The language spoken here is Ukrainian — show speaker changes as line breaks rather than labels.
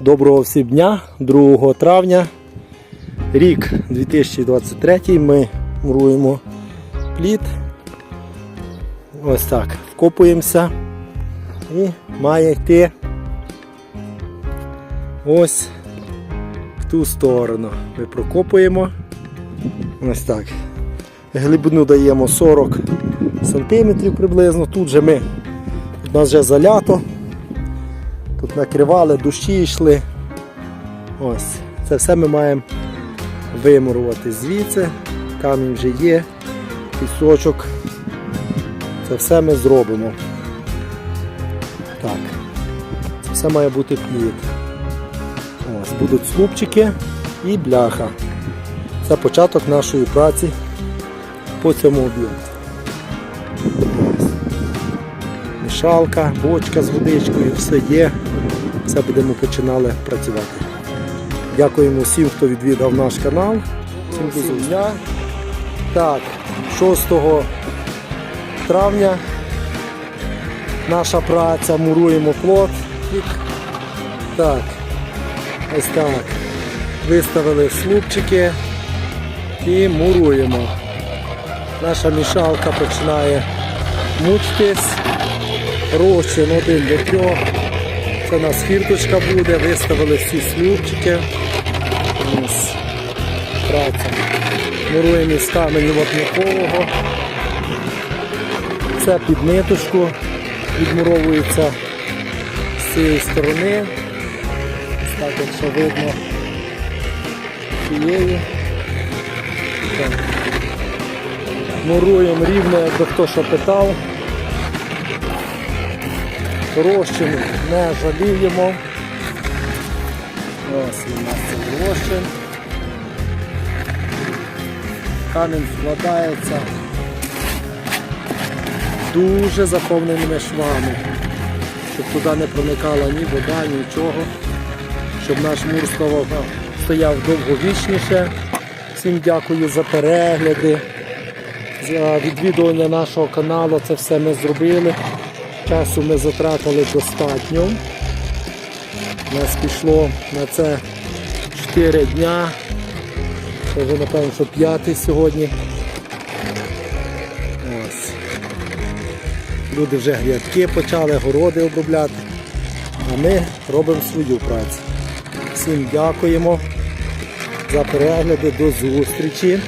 Доброго всім дня, 2 травня, рік 2023. Ми муруємо плід. Ось так. Вкопуємося і має йти ось в ту сторону. Ми прокопуємо. Ось так. Глибину даємо 40 см приблизно. Тут же ми, у нас вже залято. Тут накривали, дощі йшли. Ось. Це все ми маємо вимурувати звідси. Камінь вже є, пісочок. Це все ми зробимо. Так. Це все має бути плід. Ось, будуть слупчики і бляха. Це початок нашої праці по цьому об'єкту. Мішалка, бочка з водичкою, все є. Все будемо починали працювати. Дякуємо всім, хто відвідав наш канал. Всім до зустрічі. Так, 6 травня наша праця, муруємо плот. Так, ось так. Виставили слупчики і муруємо. Наша мішалка починає мучитись. Розчин один до трьох. Це у нас фірточка буде, виставили всі слюбчики. Ось праця. Муруємо із каменю вапнякового. Це під ниточку відмуровується з цієї сторони. Так, якщо видно цієї. Муруємо рівно, якби хто що питав. Розчин не жаліємо. Ось у нас цей розчин. Камінь складається дуже заповненими швами, щоб туди не проникала ні вода, нічого, щоб наш мур стояв довговічніше. Всім дякую за перегляди, за відвідування нашого каналу. Це все ми зробили. Часу ми затратили достатньо. У нас пішло на це 4 дня. Це вже напевно, що п'ятий сьогодні. Люди вже грядки почали, городи обробляти. А ми робимо свою працю. Всім дякуємо за перегляди, до зустрічі.